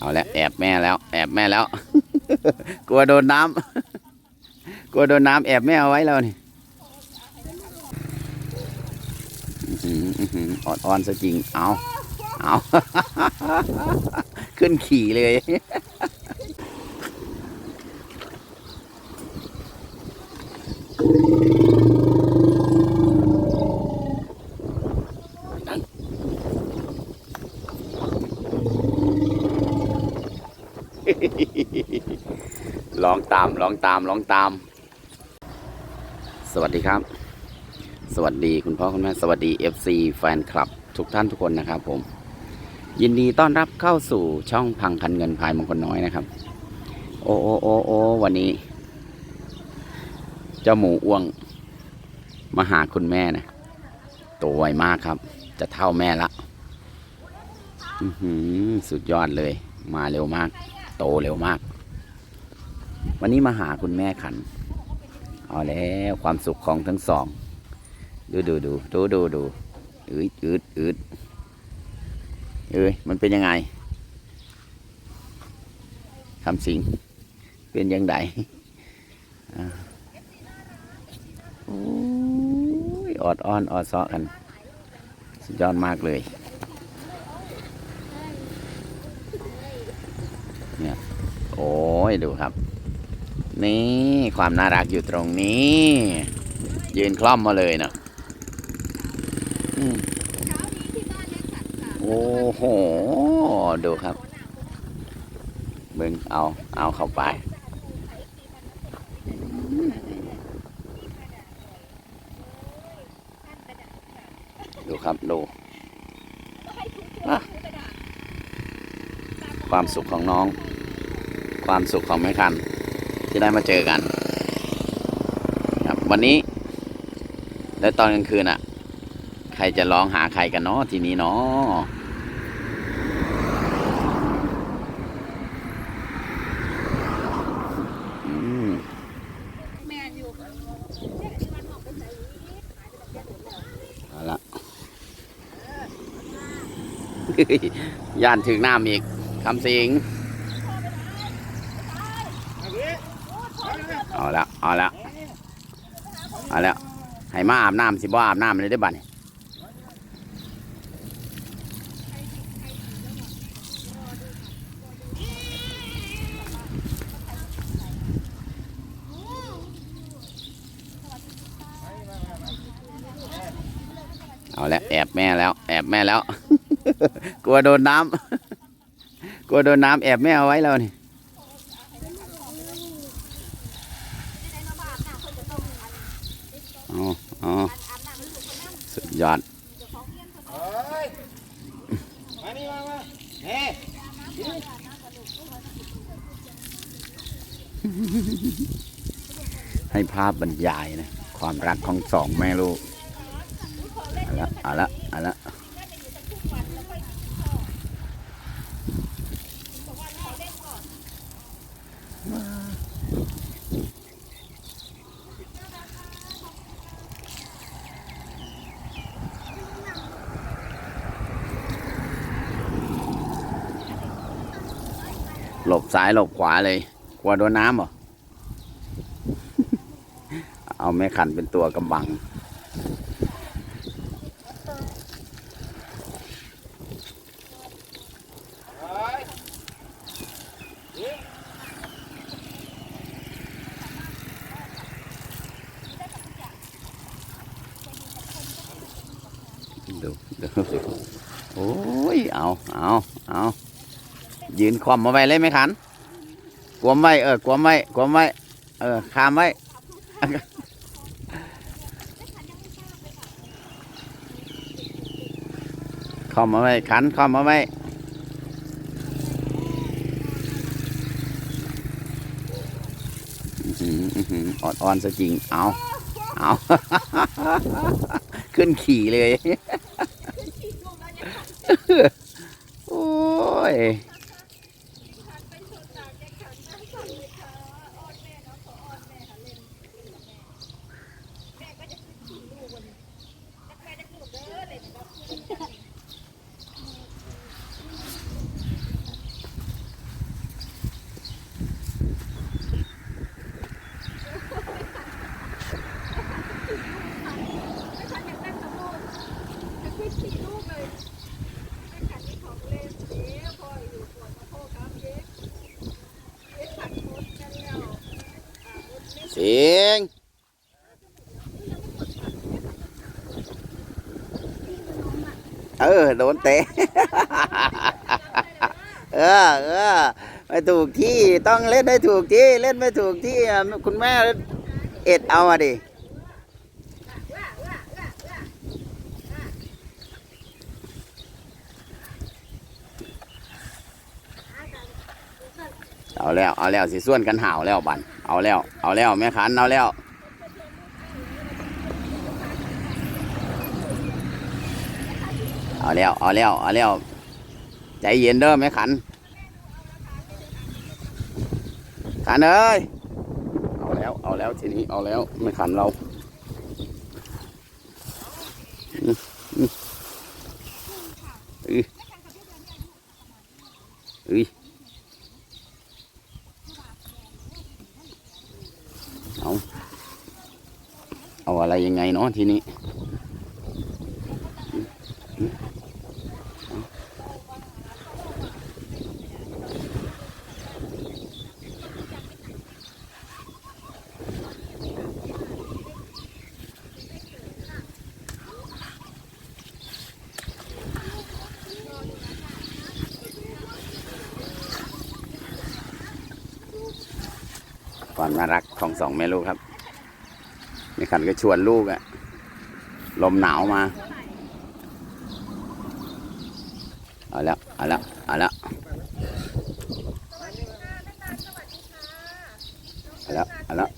เอาแล้วแอบแม่แล้ว แอบแม่แล้ว กลัวโดนน้ำกลัวโดนน้ำแอบแม่เอาไว้แล้วนี่อื้อหืออื้อนซะจริง เอาเอาขึ้นขี่เลย ล องตามลองตามลองตาม สวัสดีครับ สวัสดีคุณพ่อคุณแม่สวัสดี FC แฟนคลับทุกท่านทุกคนนะครับผม ยินดีต้อนรับเข้าสู่ช่องพังคันเงินพายมงคลน้อยนะครับ โอโอโอโอวันนี้ เจ้าหมูอ้วงมาหาคุณแม่นะตัวไวมากครับ จะเท่าแม่ละสุดยอดเลย มาเร็วมาก โตเร็วมาก วันนี้มาหาคุณแม่ขัน เอาแล้วความสุขของทั้งสอง ดูดูดูดูดูดูอืดอืดอืดเอ้ยมันเป็นยังไงคำสิง เป็นยังไงอ่าโอ้ยออดอ้อนออดซาะกัน สุดยอดมากเลยเนี่ยโอ้ยดูครับ นี่ความน่ารักอยู่ตรงนี้ ยืนคล่อมมาเลยเนาะโอ้โห ดูครับเบิ่งเอาเอาเข้าไป ดูครับดูความสุขของน้อง ความสุขของแม่คัน ที่ได้มาเจอกัน ครับวันนี้แล้วตอนกลางคืนอะ ใครจะร้องหาใครกันเนาะทีนี้เนาะอืมแม่อยู่เอาละย่านถึงน้ำอีกคำสิง เอาละเอาละ เอาและให้มาอาบน้ำสิบ่อาบน้ำเลยได้บัดนี้เอาและแอบแม่แล้วแอบแม่แล้ว กลัวโดนน้ำกลัวโดนน้ำแอบแม่เอาไว้แล้วนี่ อ๋ออ๋อสุด ยอดให้ภาพบรรยายนะ ความรักของสองแม่ลูก เอาละ เอาละ เอาละ หลบซ้ายหลบขวาเลย กลัวโดนน้ำเหรอ เอาแม่ขันเป็นตัวกำบัง ดูดูโอ้ย เอา เอา เอา ยืนคว่ำมาไว้เลยไหมขันกวมไว้เออกวมไว้กวมไว้เออคามไว้เข้ามาไว้ขันเข้ามาไว้อื้อหืออื้อหือออดออนซะจริง เอา เอา ขึ้นขี่เลย โอ้ย สิงเออโดนเตะเออเออไม่ถูกที่ต้องเล่นให้ถูกที่เล่นไม่ถูกที่คุณแม่เอ็ดเอาอะดิเอาแล้ว เอาแล้วสิส่วนกันห่าวแล้วบัน เอาแล้ว เอาแล้วแม่ขันเอาแล้วเอาแล้วเอาแล้วเอาแล้วใจเย็นเด้อแม่ขัน ขันเอ้ยเอาแล้วเอาแล้วทีนี้เอาแล้วแม่ขันเราอืมอืมอืออือ เอาเอาอะไรยังไงเนาะ ทีนี้ความน่ารักของสองแม่ลูกครับ นขันก็ชวนลูกอะลมหนาวมา เอาแล้ว เอาแล้ว เอาแล้ว เอาแล้ว เอาแล้ว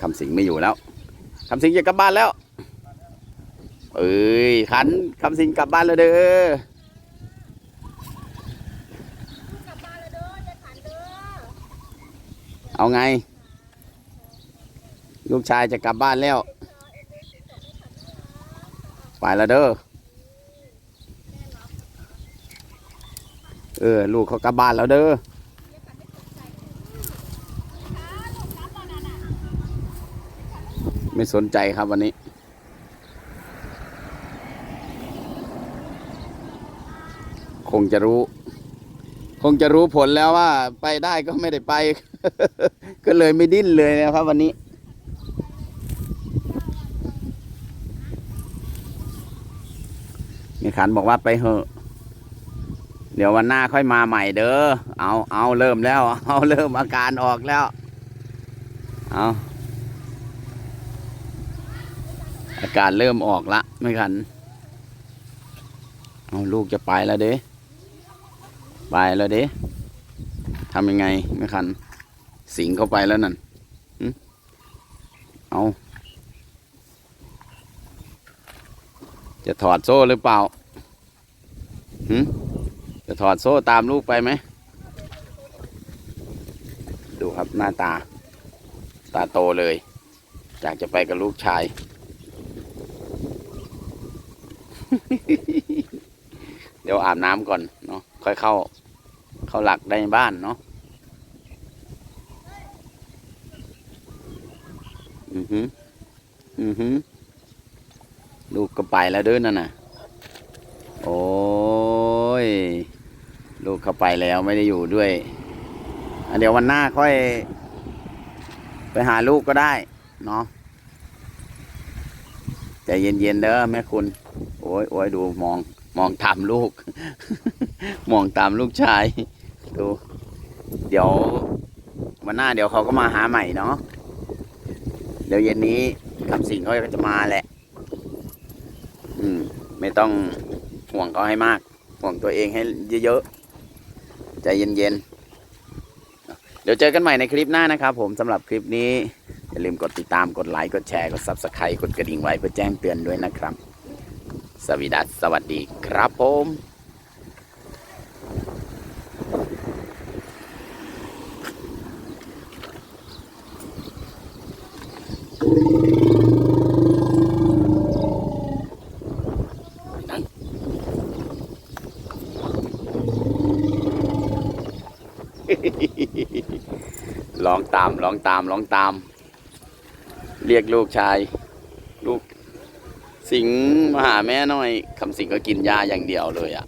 คำสิงไม่อยู่แล้วคำสิงจะกลับบ้านแล้ว เอ้ยขันคำสิงกลับบ้านแล้วเด้อ เอาไง ลูกชายจะกลับบ้านแล้ว ไปล้วเด้อ เออ ลูกเขากลับบ้านแล้วเด้อ ไม่สนใจครับวันนี้คงจะรู้ คงจะรู้ผลแล้วว่าไปได้ก็ไม่ได้ไป ก็เลยไม่ดิ้นเลยนะครับวันนี้ มีขันบอกว่าไปเหอะ เดี๋ยววันหน้าค่อยมาใหม่เด้อ เอา เอาเริ่มแล้ว เอาเริ่มอาการออกแล้ว เอาอาการเริ่มออกละไม่ขัน เอาลูกจะไปแล้วเด้ ไปแล้วเด้ทำยังไงไม่คัน สิงเข้าไปแล้วนั่นเอาจะถอดโซ่หรือเปล่าหึจะถอดโซ่ตามลูกไปไหม ดูครับหน้าตา ตาโตเลย อยากจะไปกับลูกชาย เดี๋ยวอาบน้ำก่อนเนาะ ค่อยเข้า เข้าหลักในบ้านเนาะอือ หือ อือหือ ลูกก็ไปแล้วเด้อนั่นน่ะ โอ้ย ลูกเข้าไปแล้วไม่ได้อยู่ด้วยเดี๋ยววันหน้าค่อย ไปหาลูกก็ได้ เนาะใจเย็นๆเด้อแม่คุณ โอ้ยโอ้ยดูมองมองตามลูก มองตามลูกชาย ดู เดี๋ยววันหน้าเดี๋ยวเขาก็มาหาใหม่เนาะ เดี๋ยวเย็นนี้คำสิงเขาก็จะมาแหละ อืม ไม่ต้องห่วงเขาให้มาก ห่วงตัวเองให้เยอะๆ ใจเย็นๆ เดี๋ยวเจอกันใหม่ในคลิปหน้านะครับผมสำหรับคลิปนี้ อย่าลืมกดติดตามกดไลค์ กดแชร์ กด subscribe กดกระดิ่งไว้เพื่อแจ้งเตือนด้วยนะครับ สวีดัสสวัสดีครับผม ลองตามลองตามลองตาม เรียกลูกชาย ลูก สิงมาหาแม่หน่อยคำสิงก็กินยาอย่างเดียวเลยอะ